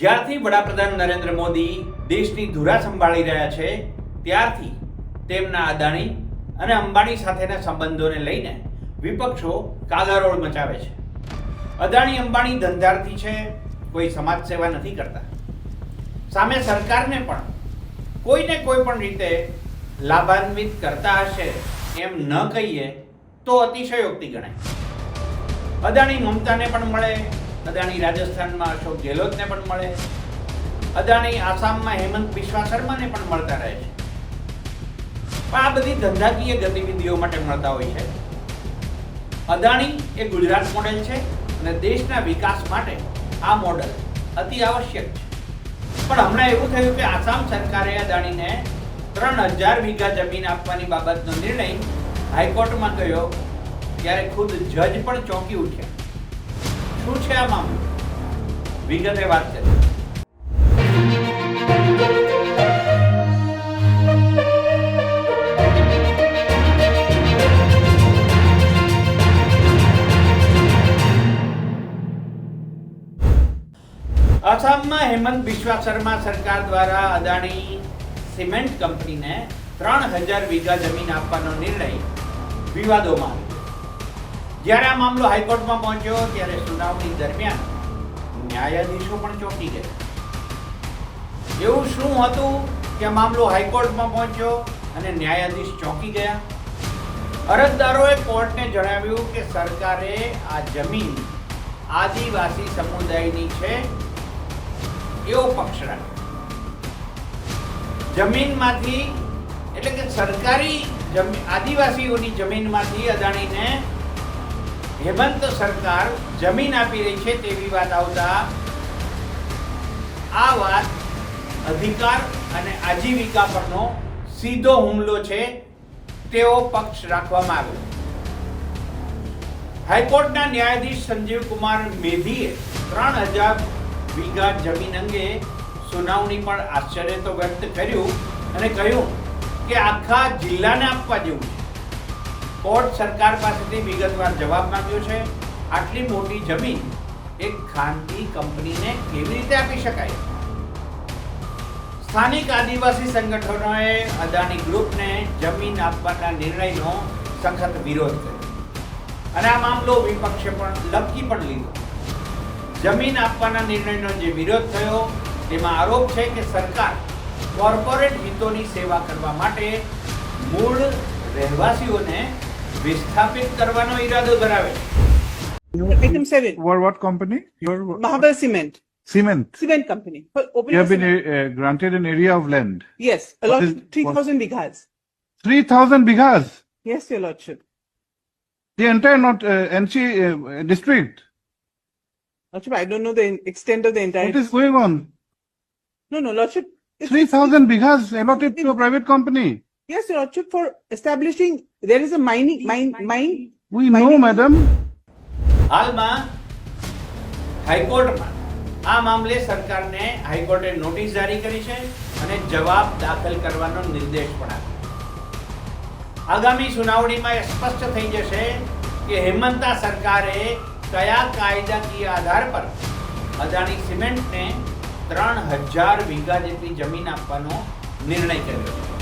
જ્યારથી વડાપ્રધાન નરેન્દ્ર મોદી દેશની ધુરા સંભાળી રહ્યા છે, ત્યારથી તેમના અદાણી અને અંબાણી સાથેના સંબંધોને લઈને વિપક્ષો કાગારોળ મચાવે છે. અદાણી, અંબાણી ધંધાર્થી છે, કોઈ સમાજ સેવા નથી કરતા. સામે સરકારને પણ કોઈને કોઈ પણ રીતે લાભાન્વિત કરતા હશે એમ ન કહીએ તો અતિશયોક્તિ ગણાય. અદાણી મમતાને પણ મળે અદાણી રાજસ્થાનમાં અશોક ગેહલોતને પણ મળે. અદાણી આસામમાં હેમંત બિશ્વા શર્માને પણ મળતા રહે છે. પણ આ બધી ધંધાકીય ગતિવિધિઓ માટે મળતા હોય છે. અદાણી એ ગુજરાત મોડેલ છે અને દેશના વિકાસ માટે આ મોડેલ અતિ આવશ્યક છે. પણ હમણાં એવું થયું કે આસામ સરકારે અદાણીને ત્રણ હજાર વીઘા જમીન આપવાની બાબતનો નિર્ણય હાઈકોર્ટમાં ગયો ત્યારે ખુદ જજ પણ ચોંકી ઉઠ્યા. શું છે આ મામલો? વિગતે વાત કરીએ. આસામમાં હેમંત બિશ્વા શર્મા સરકાર દ્વારા અદાણી સિમેન્ટ કંપનીને ત્રણ હજાર વીઘા જમીન આપવાનો નિર્ણય વિવાદોમાં આવ્યો. જ્યારે આ મામલો હાઈકોર્ટમાં પહોંચ્યો, ત્યારે સુનાવણી દરમિયાન ન્યાયાધીશો પણ ચોંકી ગયા. એવું શું હતું કે મામલો હાઈકોર્ટમાં પહોંચ્યો અને ન્યાયાધીશ ચોંકી ગયા? અરજદારોએ કોર્ટને જણાવ્યું કે સરકારે આ જમીન આદિવાસી સમુદાયની છે, એવો પક્ષ રાખ્યો જમીનમાંથી, એટલે કે સરકારી જમીન આદિવાસીઓની જમીનમાંથી અદાણીને હેમંત સરકાર જમીન આપી રહી છે તેવી વાત આવતા આ વાત અધિકાર અને આજીવિકા પરનો સીધો હુમલો છે તેવો પક્ષ રાખવામાં આવ્યો. હાઈકોર્ટના ન્યાયાધીશ સંજીવ કુમાર મેધીએ ત્રણ હજાર વીઘા જમીન અંગે સુનાવણી પણ આશ્ચર્ય તો વ્યક્ત કર્યું અને કહ્યું કે આખા જિલ્લાને આપવા જેવું છે. કોર્ટ સરકાર પાસેથી વિગતવાર જવાબ માંગ્યો છે. આટલી મોટી જમીન એક ખાનગી કંપનીને કેવી રીતે આપી શકાય? સ્થાનિક આદિવાસી સંગઠનોએ અદાણી ગ્રુપને જમીન આપવાના નિર્ણયનો સખત વિરોધ કર્યો. અને આ મામલો વિપક્ષે પણ લપકી પણ લીધો. જમીન આપવાના નિર્ણયનો જે વિરોધ થયો, તેમાં આરોપ છે કે સરકાર કોર્પોરેટ હિતોની સેવા કરવા માટે મૂળ રહેવાસીઓને વિસ્થાપિત કરવાનો ઈરાદો ધરાવે છે Item seven, What, what company? Your Mahabar Cement, cement. cement company. For open You have been cement. uh, granted an area of land. Yes, a What lot, is- three what- thousand bighas. 3,000 bighas. Yes, your lordship. The entire not uh, NC uh, district. Lordship, I don't know the in- extent of the entire. What is going on? No, no, lordship. it's- 3,000 bighas allotted to a private company. Yes, your lordship, for establishing, there is a mining, mine, mine. We know, madam. હાલમાં હાઈકોર્ટમાં આ મામલે સરકારને હાઈકોર્ટે notice જારી કરી છે અને જવાબ દાખલ કરવાનો નિર્દેશ પણ આપ્યો આગામી સુનાવણીમાં એ સ્પષ્ટ થઈ જશે કે હેમંતા સરકારે કયા કાયદાકીય આધાર પર અદાણી સિમેન્ટને ત્રણ હજાર વીઘા જેટલી જમીન આપવાનો નિર્ણય કર્યો છે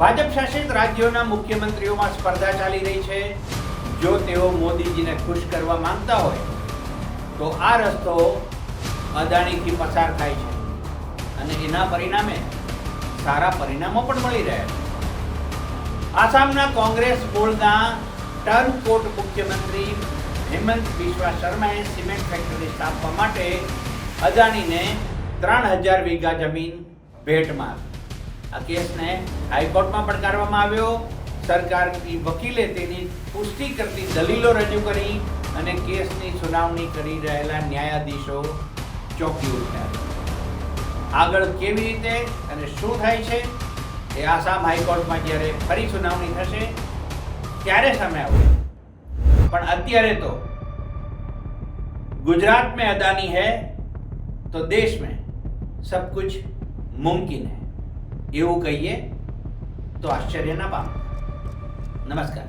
ભાજપ શાસિત રાજ્યોના મુખ્યમંત્રીઓમાં સ્પર્ધા ચાલી રહી છે. જો તેઓ મોદીજીને ખુશ કરવા માંગતા હોય, તો આ રસ્તો અદાણીથી પસાર થાય છે. અને એના પરિણામે સારા પરિણામો પણ મળી રહ્યા છે. આસામના કોંગ્રેસ મૂળના ટર્નકોટ મુખ્યમંત્રી હેમંત બિશ્વા શર્માએ સિમેન્ટ ફેક્ટરી સ્થાપવા માટે અદાણીને ત્રણ હજાર વીઘા જમીન ભેટમાં આપી આ કેસને હાઈકોર્ટમાં પડકારવામાં આવ્યો. સરકારની વકીલે તેની પુષ્ટિ કરતી દલીલો રજૂ કરી અને કેસની સુનાવણી કરી રહેલા ન્યાયાધીશો ચોંકી ઉઠ્યા. આગળ કેવી રીતે અને શું થાય છે એ આસામ હાઈકોર્ટમાં જ્યારે ફરી સુનાવણી થશે, ત્યારે સામે આવશે. પણ અત્યારે તો ગુજરાત મેં અદાની હૈ તો દેશ મેં સબકુછ મુમકિન હૈ. એવું કહીએ તો આશ્ચર્ય ના પામ. નમસ્કાર.